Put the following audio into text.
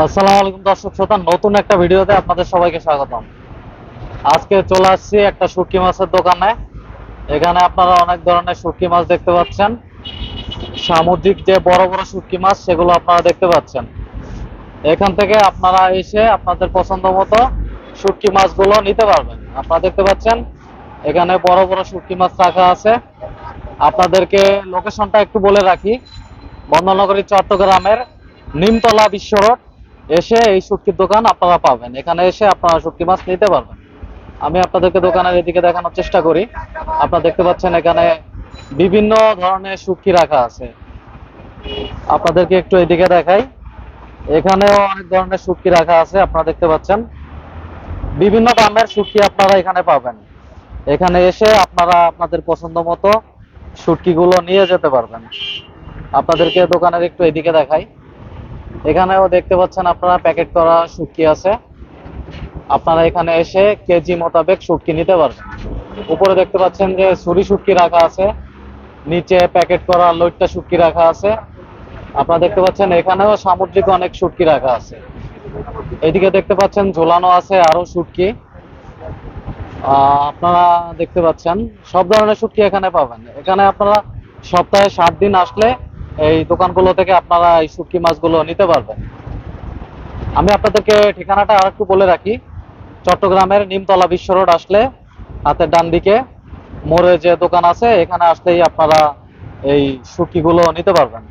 আসসালামু আলাইকুম দর্শক শ্রোতা, নতুন একটা ভিডিওতে আপনাদের সবাইকে স্বাগতম। আজকে চলে আসছি একটা শুটকি মাছের দোকানে। এখানে আপনারা অনেক ধরনের শুটকি মাছ দেখতে পাচ্ছেন। সামুদ্রিক যে বড় বড় শুটকি মাছ, সেগুলো আপনারা দেখতে পাচ্ছেন। এখান থেকে আপনারা এসে আপনাদের পছন্দ মতো শুটকি মাছগুলো নিতে পারবেন। আপনারা দেখতে পাচ্ছেন, এখানে বড় বড় শুটকি মাছ রাখা আছে। আপনাদেরকে লোকেশনটা একটু বলে রাখি। বন্দনগরী চট্টগ্রামের নিমতলা বিশ্ব রোড। এসে এই শুটকির দোকান আপনারা পাবেন। এখানে এসে আপনারা শুটকি মাছ নিতে পারবেন। আমি আপনাদেরকে দোকানের এদিকে দেখানোর চেষ্টা করি। আপনারা দেখতে পাচ্ছেন এখানে বিভিন্ন ধরনের শুটকি রাখা আছে। আপনাদেরকে একটু এদিকে দেখাই। এখানেও অনেক ধরনের শুটকি রাখা আছে, আপনারা দেখতে পাচ্ছেন। বিভিন্ন দামের শুটকি আপনারা এখানে পাবেন। এখানে এসে আপনারা আপনাদের পছন্দ মতো শুটকিগুলো নিয়ে যেতে পারবেন। আপনাদেরকে দোকানের একটু এদিকে দেখাই। এখানেও দেখতে পাচ্ছেন আপনারা প্যাকেট করা শুটকি আছে। আপনারা এখানে এসে কেজি মোতাবেক শুটকি নিতে পারবেন। উপরে দেখতে পাচ্ছেন যে ছুরি শুটকি রাখা আছে, নিচে প্যাকেট করা লোটটা শুটকি রাখা আছে। আপনারা দেখতে পাচ্ছেন এখানেও সামুদ্রিক অনেক শুটকি রাখা আছে। এদিকে দেখতে পাচ্ছেন ঝোলানো আছে আরও শুটকি আপনারা দেখতে পাচ্ছেন সব ধরনের শুটকি এখানে পাবেন। এখানে আপনারা সপ্তাহে সাত দিন আসলে এই দোকানগুলো থেকে আপনারা এই শুটকি মাছগুলো নিতে পারবেন। আমি আপনাদেরকে ঠিকানাটা আর একটু বলে রাখি। চট্টগ্রামের নিমতলা বিশ্ব রোড আসলে হাতের ডান দিকে। মোড়ে যে দোকান আছে, এখানে আসলেই আপনারা এই শুটকিগুলো নিতে পারবেন।